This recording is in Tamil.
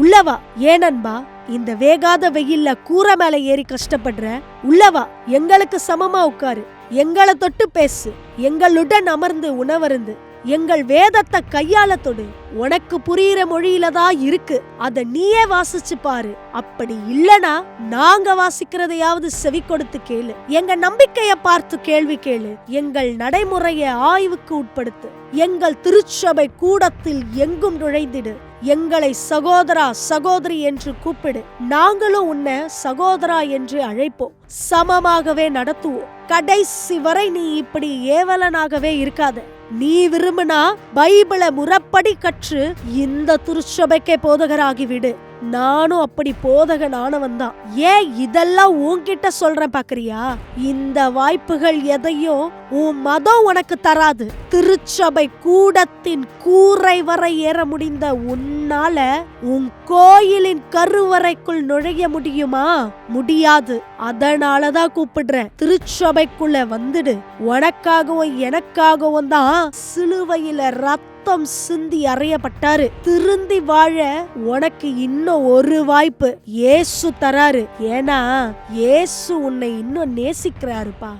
உள்ளவா? ஏனன்பா இந்த வேகாத வெயில்ல கூரை மேல ஏறி கஷ்டப்படுற? உள்ளவா? எங்களுக்கு சமமா உட்காரு. எங்களை தொட்டு பேசு. எங்களுடன் அமர்ந்து உணவருந்து. எங்கள் வேதத்தை கையால தொடு. உனக்கு புரியிற மொழியில தான் இருக்கு. அத நீயே வாசிச்சு பாரு. அப்படி இல்லனா நாங்க வாசிக்கிறதையாவது செவி கொடுத்து கேளு. எங்க நம்பிக்கைய பார்த்து கேள்வி கேளு. எங்கள் நடைமுறைய ஆய்வுக்கு உட்படுத்து. எங்கள் திருச்சபை கூடத்தில் எங்கும் நுழைந்திடு. எங்களை சகோதரா சகோதரி என்று கூப்பிடு. நாங்களும் உன்னை சகோதரா என்று அழைப்போம். சமமாகவே நடத்துவோம். கடைசி வரை நீ இப்படி ஏவலனாகவே இருக்காது. நீ விரும்பினா பைபிளை முறப்படி கற்று இந்த திருச்சபைக்கே போதகராகிவிடு. நானும் அப்படி போதகனானவன் தான் ஏன் இதெல்லாம் உன்கிட்ட சொல்றேன் பாக்குறியா? இந்த வாய்ப்புகள் எதையும் உன் மதம் உனக்கு தராது. திருச்சபை கூடத்தின் கூரை வரை ஏற முடிந்த உன்னால உன் கோயிலின் கருவறைக்குள் நுழைய முடியுமா? முடியாது. அதனாலதான் கூப்பிடுறேன். திருச்சபைக்குள்ள வந்துடு. உனக்காகவும் எனக்காகவும் தான் சிலுவையில ரத்தம் சிந்தி அறையப்பட்டாரு. திருந்தி வாழ உனக்கு இன்னும் ஒரு வாய்ப்பு. ஏசு தராரு. ஏன்னா ஏசு உன்னை இன்னும் நேசிக்கிறாருப்பா.